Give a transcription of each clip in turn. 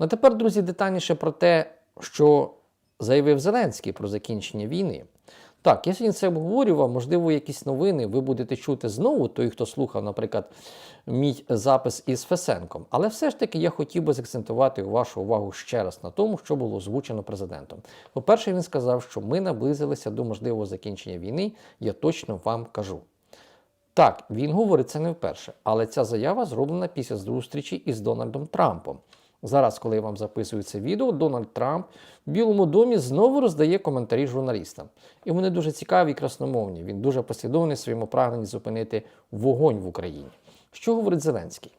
Ну тепер, друзі, детальніше про те, що заявив Зеленський про закінчення війни. Так, я сьогодні це обговорював, можливо, якісь новини ви будете чути знову, той, хто слухав, наприклад, мій запис із Фесенком. Але все ж таки я хотів би закцентувати вашу увагу ще раз на тому, що було озвучено президентом. По-перше, він сказав, що ми наблизилися до можливого закінчення війни, я точно вам кажу. Так, він говорить це не вперше, але ця заява зроблена після зустрічі із Дональдом Трампом. Зараз, коли я вам записую це відео, Дональд Трамп в Білому домі знову роздає коментарі журналістам. І вони дуже цікаві і красномовні. Він дуже послідовний в своєму прагненні зупинити вогонь в Україні. Що говорить Зеленський?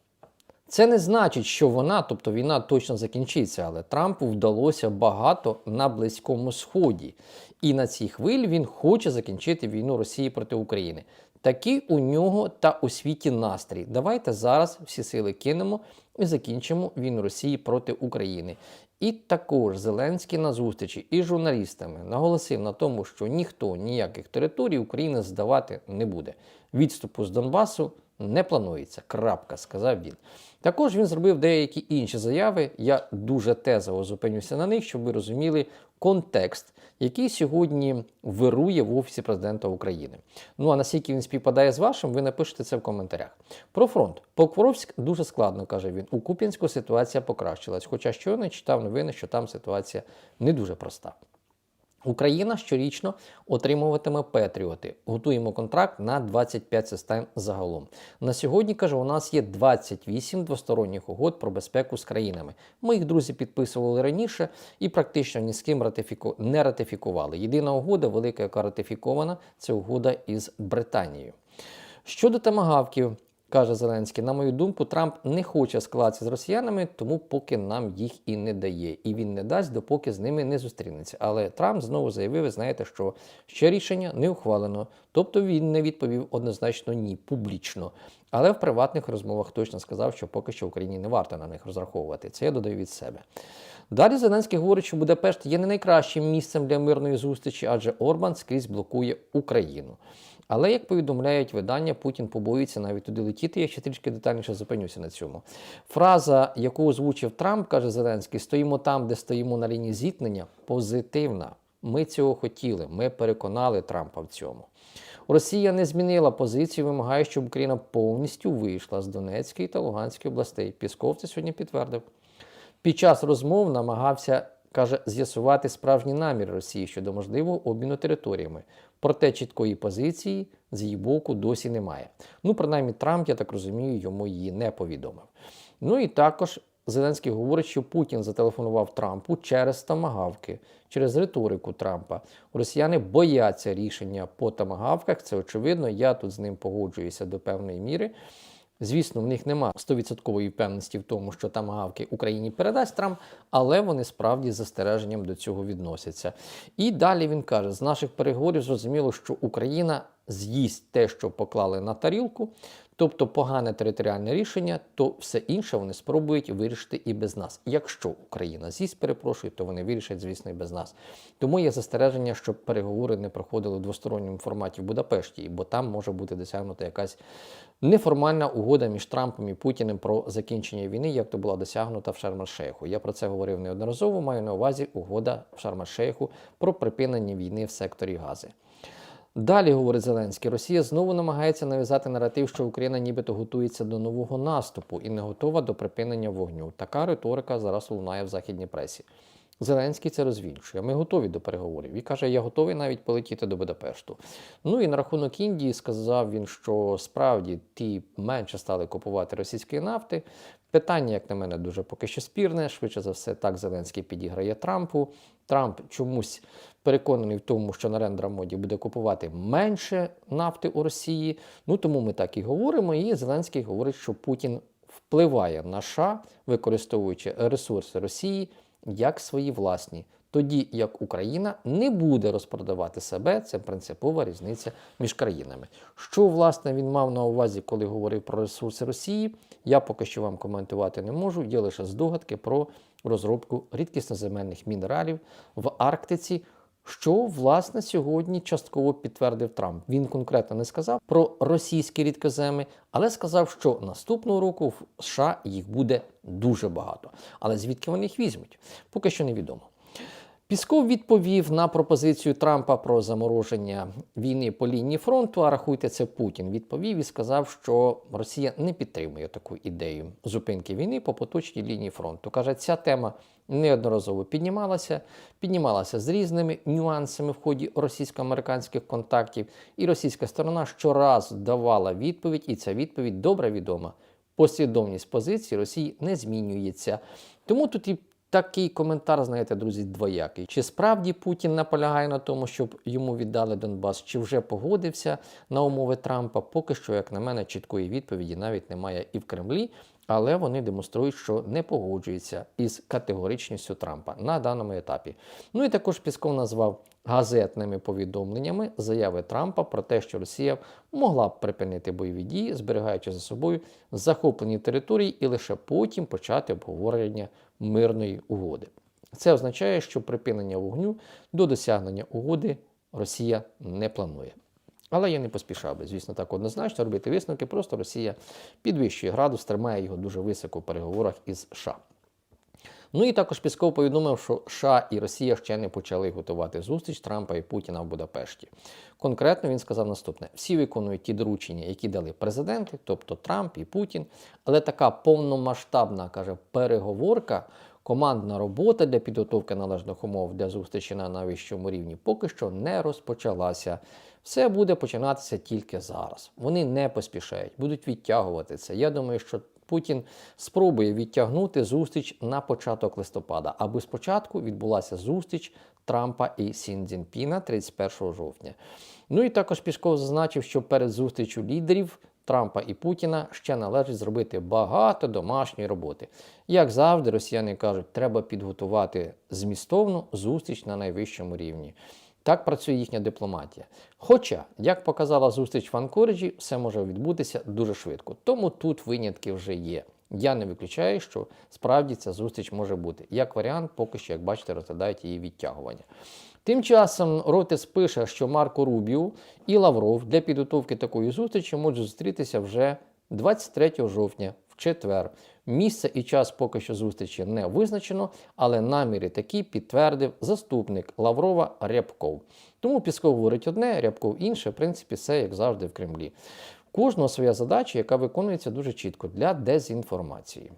Це не значить, що вона, тобто війна, точно закінчиться, але Трампу вдалося багато на Близькому Сході. І на цій хвилі він хоче закінчити війну Росії проти України. Такий у нього та у світі настрій. Давайте зараз всі сили кинемо і закінчимо війну Росії проти України. І також Зеленський на зустрічі із журналістами наголосив на тому, що ніхто ніяких територій України здавати не буде. Відступу з Донбасу не планується. Крапка, сказав він. Також він зробив деякі інші заяви. Я дуже тезово зупинюся на них, щоб ви розуміли контекст, який сьогодні вирує в Офісі президента України. Ну а наскільки він співпадає з вашим, ви напишете це в коментарях. Про фронт. Покровськ дуже складно, каже він. У Куп'янську ситуація покращилась, хоча щойно читав новини, що там ситуація не дуже проста. Україна щорічно отримуватиме Петріоти. Готуємо контракт на 25 систем загалом. На сьогодні каже, у нас є 28 двосторонніх угод про безпеку з країнами. Ми їх друзі підписували раніше і практично ні з ким ратифіку... не ратифікували. Єдина угода, велика, яка ратифікована, це угода із Британією. Щодо тамагавків, каже Зеленський, на мою думку, Трамп не хоче ескалації з росіянами, тому поки нам їх і не дає. І він не дасть, допоки з ними не зустрінеться. Але Трамп знову заявив, ви знаєте, що ще рішення не ухвалено. Тобто він не відповів однозначно ні публічно. Але в приватних розмовах точно сказав, що поки що Україні не варто на них розраховувати. Це я додаю від себе. Далі Зеленський говорить, що Будапешт є не найкращим місцем для мирної зустрічі, адже Орбан скрізь блокує Україну. Але як повідомляють видання, Путін побоїться навіть туди летіти. Я ще трішки детальніше зупинюся на цьому. Фраза, яку озвучив Трамп, каже Зеленський: стоїмо там, де стоїмо на лінії зіткнення, позитивна. Ми цього хотіли. Ми переконали Трампа в цьому. Росія не змінила позицію, вимагає, щоб Україна повністю вийшла з Донецької та Луганської областей. Пісков це сьогодні підтвердив. Під час розмов намагався, каже, з'ясувати справжні наміри Росії щодо можливого обміну територіями. Проте чіткої позиції з її боку досі немає. Ну, принаймні, Трамп, я так розумію, йому її не повідомив. Ну і також Зеленський говорить, що Путін зателефонував Трампу через тамагавки, через риторику Трампа. Росіяни бояться рішення по тамагавках. Це очевидно. Я тут з ним погоджуюся до певної міри. Звісно, в них нема 100% впевненості в тому, що там гавки Україні передасть Трамп, але вони справді з застереженням до цього відносяться. І далі він каже: з наших переговорів зрозуміло, що Україна з'їсть те, що поклали на тарілку, тобто погане територіальне рішення, то все інше вони спробують вирішити і без нас. Якщо Україна з'їсть, перепрошую, то вони вирішать, звісно, і без нас. Тому є застереження, щоб переговори не проходили в двосторонньому форматі в Будапешті, бо там може бути досягнута якась неформальна угода між Трампом і Путіним про закінчення війни, як то була досягнута в Шарм-Шейху. Я про це говорив неодноразово. Маю на увазі угода в Шарм-Шейху про припинення війни в секторі Гази. Далі, говорить Зеленський, Росія знову намагається нав'язати наратив, що Україна нібито готується до нового наступу і не готова до припинення вогню. Така риторика зараз лунає в західній пресі. Зеленський це розвінчує. Ми готові до переговорів. І каже, я готовий навіть полетіти до Будапешту. Ну і на рахунок Індії сказав він, що справді ті менше стали купувати російської нафти. Питання, як на мене, дуже поки що спірне. Швидше за все, так Зеленський підіграє Трампу. Трамп чомусь переконаний в тому, що Нарендра Моді буде купувати менше нафти у Росії. Ну тому ми так і говоримо. І Зеленський говорить, що Путін впливає на США, використовуючи ресурси Росії як свої власні. Тоді як Україна не буде розпродавати себе, це принципова різниця між країнами. Що власне він мав на увазі, коли говорив про ресурси Росії, я поки що вам коментувати не можу. Є лише здогадки про розробку рідкісноземельних мінералів в Арктиці, що власне сьогодні частково підтвердив Трамп. Він конкретно не сказав про російські рідкоземи, але сказав, що наступного року в США їх буде дуже багато. Але звідки вони їх візьмуть? Поки що невідомо. Пісков відповів на пропозицію Трампа про замороження війни по лінії фронту. А рахуйте, це Путін відповів і сказав, що Росія не підтримує таку ідею зупинки війни по поточній лінії фронту. каже, ця тема неодноразово піднімалася, піднімалася з різними нюансами в ході російсько-американських контактів, і російська сторона щораз давала відповідь, і ця відповідь добре відома. Послідовність позиції Росії не змінюється. Тому тут і Такий коментар, знаєте, друзі, двоякий. Чи справді Путін наполягає на тому, щоб йому віддали Донбас, чи вже погодився на умови Трампа? Поки що, як на мене, чіткої відповіді навіть немає і в Кремлі, але вони демонструють, що не погоджуються із категоричністю Трампа на даному етапі. Ну і також Пісков назвав газетними повідомленнями заяви Трампа про те, що Росія могла б припинити бойові дії, зберігаючи за собою захоплені території, і лише потім почати обговорення мирної угоди. Це означає, що припинення вогню до досягнення угоди Росія не планує. Але я не поспішав би, звісно, так однозначно робити висновки. Просто Росія підвищує градус, тримає його дуже високо в переговорах із США. Ну і також Пісков повідомив, що США і Росія ще не почали готувати зустріч Трампа і Путіна в Будапешті. Конкретно він сказав наступне: всі виконують ті доручення, які дали президенти, тобто Трамп і Путін. Але така повномасштабна каже переговорка. Командна робота для підготовки належних умов для зустрічі на найвищому рівні поки що не розпочалася. Все буде починатися тільки зараз. Вони не поспішають, будуть відтягувати це. Я думаю, що Путін спробує відтягнути зустріч на початок листопада, аби спочатку відбулася зустріч Трампа і Сін Цзіньпіна 31 жовтня. Ну і також Пішков зазначив, що перед зустрічю лідерів. Трампа і Путіна ще належить зробити багато домашньої роботи. Як завжди, росіяни кажуть, треба підготувати змістовну зустріч на найвищому рівні. Так працює їхня дипломатія. Хоча, як показала зустріч в Анкориджі, все може відбутися дуже швидко. Тому тут винятки вже є. Я не виключаю, що справді ця зустріч може бути. Як варіант, поки що, як бачите, розглядають її відтягування. Тим часом Ротес пише, що Марко Рубіо і Лавров для підготовки такої зустрічі можуть зустрітися вже 23 жовтня в четвер. Місце і час поки що зустрічі не визначено, але наміри такі підтвердив заступник Лаврова Рябков. Тому Пісков говорить одне, Рябков інше, в принципі, все як завжди в Кремлі. Кожного своя задача, яка виконується дуже чітко для дезінформації.